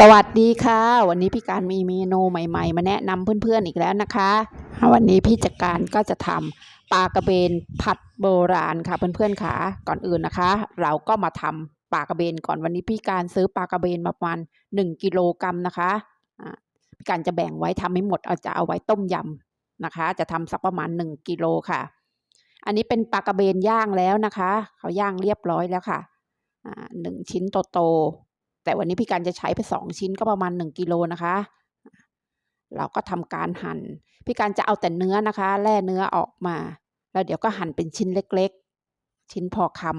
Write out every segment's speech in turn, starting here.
สวัสดีค่ะ วันนี้พี่การมีเมนูใหม่ๆ มาแนะนำเพื่อนๆอีกแล้วนะคะ วันนี้พี่จัดการก็จะทำปลากระเบนผัดโบราณค่ะเพื่อนๆค่ะก่อนอื่นนะคะ เราก็มาทำปลากระเบนก่อนวันนี้พี่การซื้อปลากระเบนประมาณ1กิโลกรัมนะคะพี่การจะแบ่งไว้ทำไม่หมดเอาจะเอาไว้ต้มยำนะคะ จะทำสักประมาณ1กิโลค่ะ อันนี้เป็นปลากระเบนย่างแล้วนะคะ เขาย่างเรียบร้อยแล้วค่ะหนึ่งชิ้นโตๆ แต่วันนี้พี่การจะใช้ไปสองชิ้นก็ประมาณหนึ่งกิโลนะคะ เราก็ทำการหั่น พี่การจะเอาแต่เนื้อนะคะ แล่เนื้อออกมา แล้วเดี๋ยวก็หั่นเป็นชิ้นเล็กๆ ชิ้นพอคำ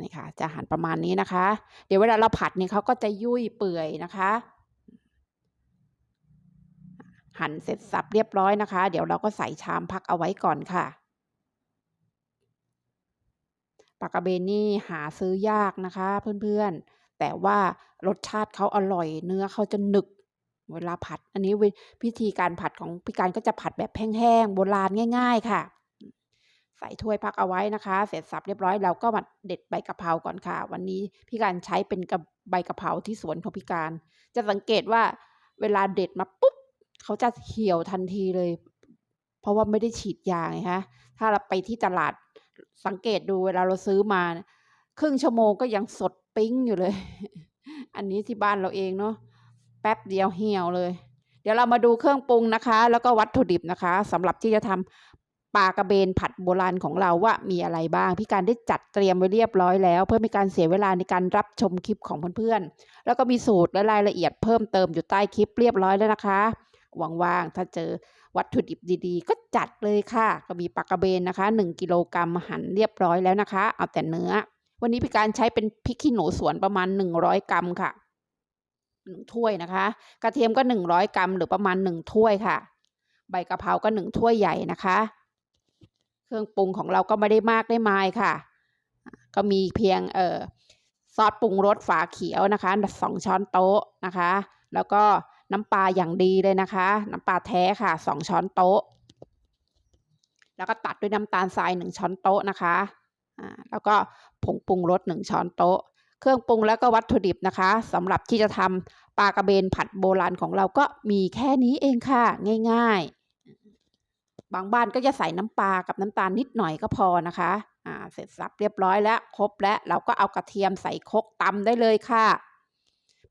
นี่ค่ะ จะหั่นประมาณนี้นะคะ เดี๋ยวเวลาเราผัดนี่เขาก็จะยุ่ยเปื่อยนะคะ หั่นเสร็จสับเรียบร้อยนะคะ เดี๋ยวเราก็ใส่ชามพักเอาไว้ก่อนค่ะ ปลากระเบนนี่หาซื้อยากนะคะเพื่อนๆ แต่ว่ารสชาติเขาอร่อยเนื้อเขาจะหนึกเวลาผัด อันนี้วิธีการผัดของพี่การก็จะผัดแบบแห้งๆโบราณง่าย ๆ ค่ะ ใส่ถ้วยพักเอาไว้นะคะ เสร็จสับเรียบร้อยเราก็มาเด็ดใบกะเพราก่อนค่ะ วันนี้พี่การใช้เป็นกระใบกะเพราที่สวนของพี่การ จะสังเกตว่าเวลาเด็ดมาปุ๊บเขาจะเหี่ยวทันทีเลย เพราะว่าไม่ได้ฉีดยาไงคะถ้าเราไปที่ตลาด สังเกตดูเวลาเราซื้อมา ครึ่งชั่วโมงก็ยังสดปิ้งอยู่เลย อันนี้ที่บ้านเราเองเนาะแป๊บเดียวเหี่ยวเลย เดี๋ยวเรามาดูเครื่องปรุงนะคะ แล้วก็วัตถุดิบนะคะสำหรับที่จะทำปลากระเบนผัดโบราณของเราว่ามีอะไรบ้าง พี่การได้จัดเตรียมไว้เรียบร้อยแล้ว เพื่อไม่การเสียเวลาในการรับชมคลิปของเพื่อนๆแล้วก็มีสูตรและรายละเอียดเพิ่มเติมอยู่ใต้คลิปเรียบร้อยแล้วนะคะ ว่างๆ ถ้าเจอวัตถุดิบดีๆ ก็จัดเลยค่ะ ก็มีปลากระเบนนะคะ 1 กิโลกรัมหั่นเรียบร้อยแล้วนะคะ เอาแต่เนื้อ วันนี้พี่การใช้เป็นพริกขี้หนูสวนประมาณ 100 กรัมค่ะหนึ่งถ้วยนะคะ กระเทียมก็ 100 กรัม หรือประมาณ 1 ถ้วยค่ะ ใบกะเพราก็ 1 ถ้วยใหญ่นะคะ เครื่องปรุงของเราก็ไม่ได้มากได้มายค่ะ ก็มีเพียงเอ่อซอสปรุงรสฝาเขียวนะคะสองช้อนโต๊ะนะคะ แล้วก็ น้ำปลาอย่างดีเลยนะคะ น้ำปลาแท้ค่ะสองช้อนโต๊ะ แล้วก็ตัดด้วยน้ำตาลทรายหนึ่งช้อนโต๊ะนะคะอ่าแล้วก็ผงปรุงรสหนึ่งช้อนโต๊ะ เครื่องปรุงแล้วก็วัตถุดิบนะคะสำหรับที่จะทำปลากระเบนผัดโบราณของเราก็มีแค่นี้เองค่ะ ง่าย ๆ บางบ้านก็จะใส่น้ำปลากับน้ำตาลนิดหน่อยก็พอนะคะอ่าเสร็จสับเรียบร้อยแล้วครบแล้วเราก็เอากระเทียมใส่คกตำได้เลยค่ะ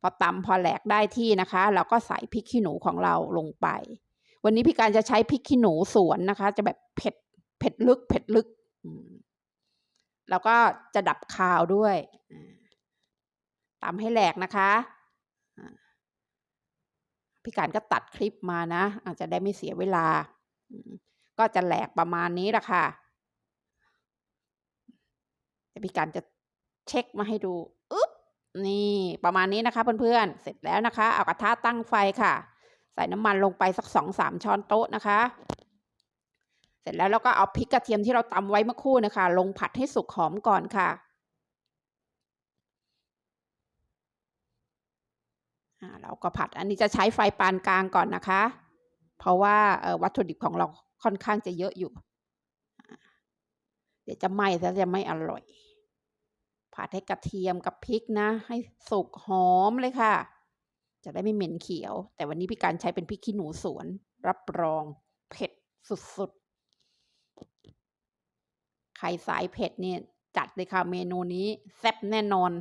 พอตำพอแหลกได้ที่นะคะ เราก็ใส่พริกขี้หนูของเราลงไป วันนี้พี่การจะใช้พริกขี้หนูสวนนะคะ จะแบบเผ็ดเผ็ดลึกเผ็ดลึกแล้วก็จะดับคาวด้วยตำให้แหลกนะคะพี่การก็ตัดคลิปมานะ อาจจะได้ไม่เสียเวลา ก็จะแหลกประมาณนี้แหละค่ะแต่พี่การจะเช็คมาให้ดู นี่ประมาณนี้นะคะเพื่อนๆ เสร็จแล้วนะคะ เอากระทะตั้งไฟค่ะ ใส่น้ำมันลงไปสักสองสามช้อนโต๊ะนะคะ เสร็จแล้วเราก็เอาพริกกระเทียมที่เราตำไว้เมื่อคู่นะคะ ลงผัดให้สุกหอมก่อนค่ะเราก็ผัดอันนี้จะใช้ไฟปานกลางก่อนนะคะ เพราะว่าวัตถุดิบของเราค่อนข้างจะเยอะอยู่ เดี๋ยวจะไหม้แล้วจะไม่อร่อย ผัดให้กระเทียมกับพริกนะ ให้สุกหอมเลยค่ะ จะได้ไม่เหม็นเขียว แต่วันนี้พี่การใช้เป็นพริกขี้หนูสวน รับรองเผ็ดสุดๆ ใครสายเผ็ดเนี่ยจัดเลยค่ะเมนูนี้แซ่บแน่นอน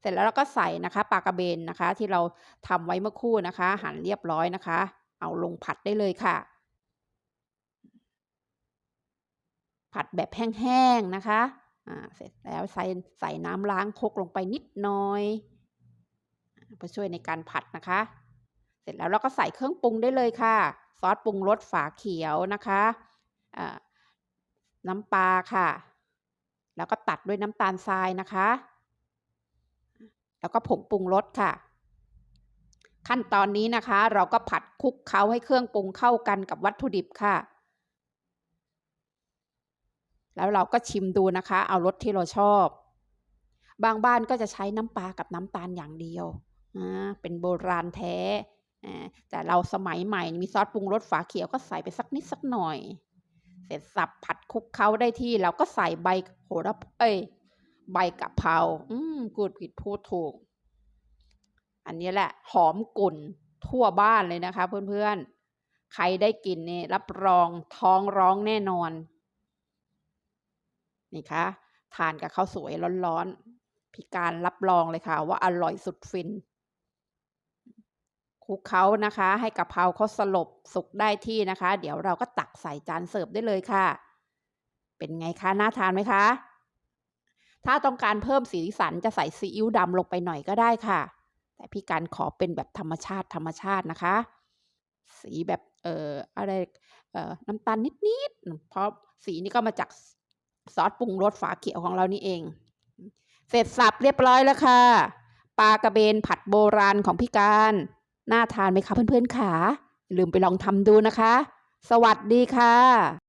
เสร็จแล้วเราก็ใส่นะคะปลากระเบนนะคะ ที่เราทำไว้เมื่อคู่นะคะ หั่นเรียบร้อยนะคะ เอาลงผัดได้เลยค่ะ ผัดแบบแห้งๆนะคะ เสร็จแล้วใส่ใส่น้ำล้างคกลงไปนิดน้อยเพื่อช่วยในการผัดนะคะ เสร็จแล้วเราก็ใส่เครื่องปรุงได้เลยค่ะ ซอสปรุงรสฝาเขียวนะคะน้ำปลาค่ะ แล้วก็ตัดด้วยน้ำตาลทรายนะคะ แล้วก็ผงปรุงรสค่ะ ขั้นตอนนี้นะคะ เราก็ผัดคลุกเคล้าให้เครื่องปรุงเข้ากันกับวัตถุดิบค่ะ แล้วเราก็ชิมดูนะคะ เอารสที่เราชอบ บางบ้านก็จะใช้น้ำปลากับน้ำตาลอย่างเดียว เป็นโบราณแท้ แต่เราสมัยใหม่มีซอสปรุงรสฝาเขียวก็ใส่ไปสักนิดสักหน่อย เสร็จสับผัดคลุกเคล้าได้ที่เราก็ใส่ใบโหระเอ้ยใบกะเพรา อืมกูดผิดพูดถูก อันนี้แหละ หอมกลุ่นทั่วบ้านเลยนะคะ เพื่อนๆ ใครได้กินนี่รับรองท้องร้องแน่นอน นี่คะทานกับข้าวสวยร้อนๆพี่การรับรองเลยค่ะ ว่าอร่อยสุดฟินคลุกเคล้านะคะ ให้กะเพราเขาสลบสุกได้ที่นะคะ เดี๋ยวเราก็ตักใส่จานเสิร์ฟได้เลยค่ะ เป็นไงคะน่าทานไหมคะ ถ้าต้องการเพิ่มสีสันจะใส่ซีอิ๊วดำลงไปหน่อยก็ได้ค่ะ แต่พี่การขอเป็นแบบธรรมชาติธรรมชาตินะคะ สีแบบเอ่ออะไรเอ่อน้ำตาลนิดๆเพราะสีนี้ก็มาจาก ซอสปรุงรสฝาเขียวของเรานี่เอง เสร็จสับเรียบร้อยแล้วค่ะ ปลากระเบนผัดโบราณของพี่การ น่าทานไหมคะเพื่อนๆขาอย่าลืมไปลองทำดูนะคะ สวัสดีค่ะ